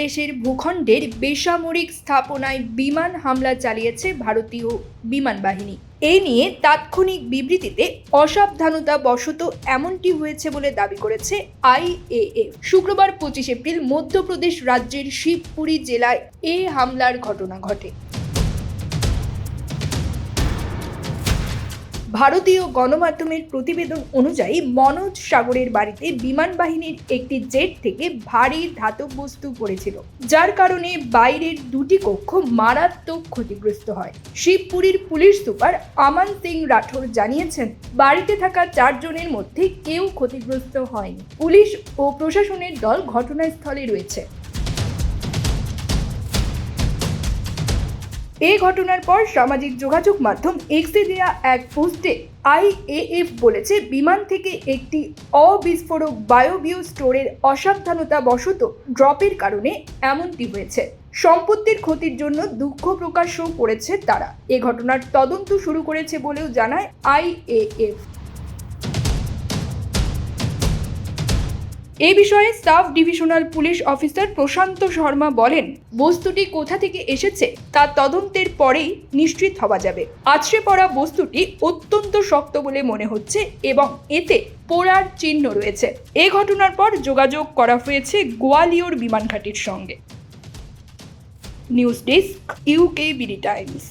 দেশের ভূখণ্ডের বেসামরিক স্থাপনায় বিমান হামলা চালিয়েছে ভারতীয় বিমান বাহিনী। এই নিয়ে তাৎক্ষণিক বিবৃতিতে অসাবধানতা বশত এমনটি হয়েছে বলে দাবি করেছে আইএএফ শুক্রবার পঁচিশ এপ্রিল মধ্যপ্রদেশ রাজ্যের শিবপুরী জেলায় এ হামলার ঘটনা ঘটে। ভারতীয় গণমাধ্যমের প্রতিবেদন অনুযায়ী মনোজ সাগরের বাড়িতে বিমান বাহিনীর একটি জেট থেকে ভারী ধাতব বস্তু পড়েছিল, যার কারণে বাইরের দুটি কক্ষ মারাত্মক ক্ষতিগ্রস্ত হয়। শিবপুরীর পুলিশ সুপার আমান সিং রাঠোর জানিয়েছেন, বাড়িতে থাকা চারজনের মধ্যে কেউ ক্ষতিগ্রস্ত হয়নি। পুলিশ ও প্রশাসনের দল ঘটনাস্থলে রয়েছে। এই ঘটনার পর সামাজিক যোগাযোগ মাধ্যম এক্সে দেয়া এক পোস্টে আইএএফ বলেছে, বিমান থেকে একটি অবিস্ফোরক বায়োবিও স্টোরের অসাবধানতা বশত ড্রপের কারণে এমনটি হয়েছে। সম্পত্তির ক্ষতির জন্য দুঃখ প্রকাশও করেছে তারা। এ ঘটনার তদন্ত শুরু করেছে বলেও জানায় আইএএফ এ বিষয়ে sub divisional police officer Prashant Sharma বলেন, বস্তুটি কোথা থেকে এসেছে তা তদন্তের পরেই নিশ্চিত হওয়া যাবে। আছড়ে পড়া বস্তুটি অত্যন্ত শক্ত বলে মনে হচ্ছে এবং এতে পোড়ার চিহ্ন রয়েছে। এ ঘটনার পর যোগাযোগ করা হয়েছে গোয়ালিয়র বিমান ঘাটির সঙ্গে। News desk UK BD times.